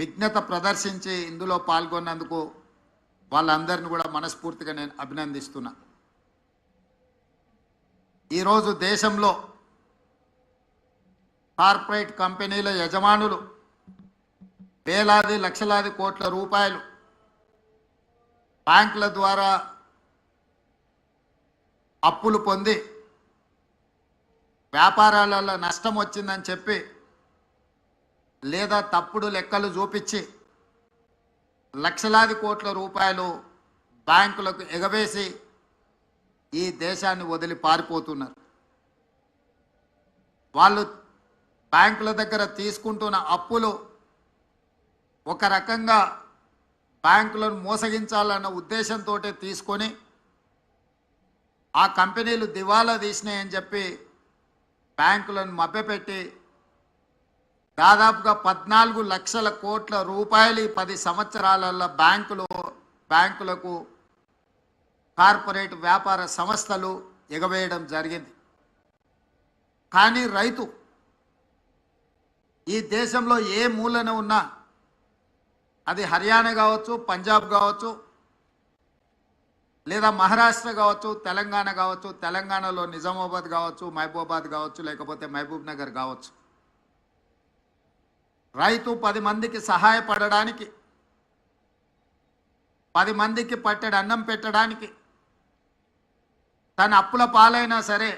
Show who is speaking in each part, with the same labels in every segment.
Speaker 1: విజ్ఞత ప్రదర్శించి ఇందులో పాల్గొన్నందుకు వాళ్ళందరిని కూడా మనస్ఫూర్తిగా నేను అభినందిస్తున్నా. ఈరోజు దేశంలో కార్పొరేట్ కంపెనీల యజమానులు వేలాది లక్షలాది కోట్ల రూపాయలు బ్యాంకుల ద్వారా అప్పులు పొంది వ్యాపారాలలో నష్టం వచ్చిందని చెప్పి లేదా తప్పుడు లెక్కలు చూపించి లక్షలాది కోట్ల రూపాయలు బ్యాంకులకు ఎగవేసి ఈ దేశాన్ని వదిలి పారిపోతున్నారు. వాళ్ళు బ్యాంకుల దగ్గర తీసుకుంటున్న అప్పులు ఒక రకంగా బ్యాంకులను మోసగించాలన్న ఉద్దేశంతో తీసుకొని ఆ కంపెనీలు దివాలా తీసినాయని చెప్పి బ్యాంకులను మభ్యపెట్టి దాదాపుగా పద్నాలుగు లక్షల కోట్ల రూపాయలు ఈ పది సంవత్సరాలలో బ్యాంకులు బ్యాంకులకు కార్పొరేట్ వ్యాపార సంస్థలు ఎగవేయడం జరిగింది. కానీ రైతు ఈ దేశంలో ఏ మూలన ఉన్నా అది హర్యానా కావచ్చు పంజాబ్ కావచ్చు లేదా మహారాష్ట్ర కావచ్చు తెలంగాణ కావచ్చు తెలంగాణలో నిజామాబాద్ కావచ్చు మహబూబాబాద్ కావచ్చు లేకపోతే మహబూబ్ నగర్ కావచ్చు. రైతు పది మందికి సహాయపడడానికి పది మందికి పట్టెడు అన్నం పెట్టడానికి తన అప్పుల పాలైనా సరే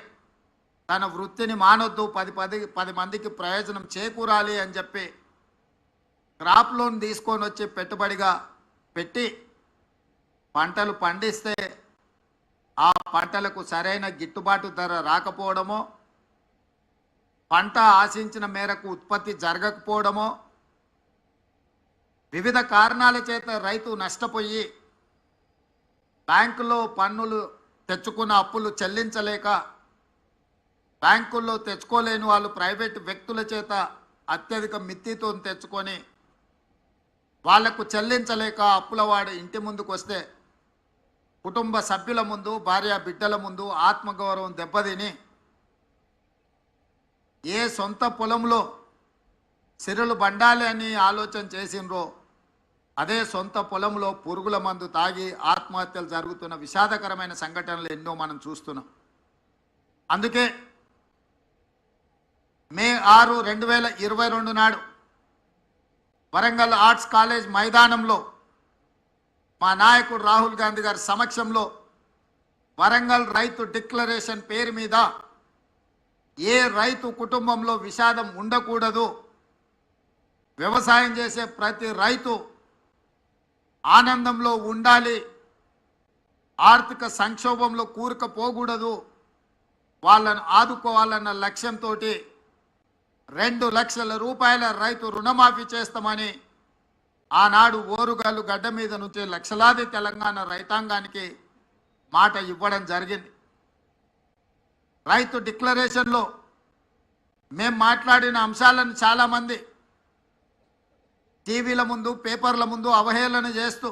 Speaker 1: తన వృత్తిని మానొద్దు పది పది పది మందికి ప్రయోజనం చేకూరాలి అని చెప్పి క్రాప్ లోన్ తీసుకొని వచ్చి పెట్టుబడిగా పెట్టి పంటలు పండిస్తే ఆ పంటలకు సరైన గిట్టుబాటు ధర రాకపోవడమో పంట ఆశించిన మేరకు ఉత్పత్తి జరగకపోవడమో వివిధ కారణాల చేత రైతు నష్టపోయి బ్యాంకులో పన్నులు తెచ్చుకున్న అప్పులు చెల్లించలేక బ్యాంకుల్లో తెచ్చుకోలేని వాళ్ళు ప్రైవేట్ వ్యక్తుల చేత అత్యధిక మిత్తితో తెచ్చుకొని వాళ్ళకు చెల్లించలేక అప్పులవాడు ఇంటి ముందుకు వస్తే కుటుంబ సభ్యుల ముందు భార్య బిడ్డల ముందు ఆత్మగౌరవం దెబ్బతిని ఏ సొంత పొలంలో సిరులు బండాలి అని ఆలోచన చేసిండ్రో అదే సొంత పొలంలో పురుగుల మందు తాగి ఆత్మహత్యలు జరుగుతున్న విషాదకరమైన సంఘటనలు ఎన్నో మనం చూస్తున్నాం. అందుకే మే ఆరు రెండు వేల ఇరవై రెండు నాడు వరంగల్ ఆర్ట్స్ కాలేజ్ మైదానంలో మా నాయకుడు రాహుల్ గాంధీ గారి సమక్షంలో వరంగల్ రైతు డిక్లరేషన్ పేరు మీద ఏ రైతు కుటుంబంలో విషాదం ఉండకూడదు. వ్యవసాయం చేసే ప్రతి రైతు ఆనందంలో ఉండాలి. ఆర్థిక సంక్షోభంలో కూరుకపోకూడదు. వాళ్ళను ఆదుకోవాలన్న లక్ష్యంతో రెండు లక్షల రూపాయల రైతు రుణమాఫీ చేస్తామని ఆనాడు ఓరుగాలు గడ్డ మీద నుంచి లక్షలాది తెలంగాణ రైతాంగానికి మాట ఇవ్వడం జరిగింది. రైతు డిక్లరేషన్లో మేము మాట్లాడిన అంశాలను చాలామంది టీవీల ముందు పేపర్ల ముందు అవహేళన చేస్తూ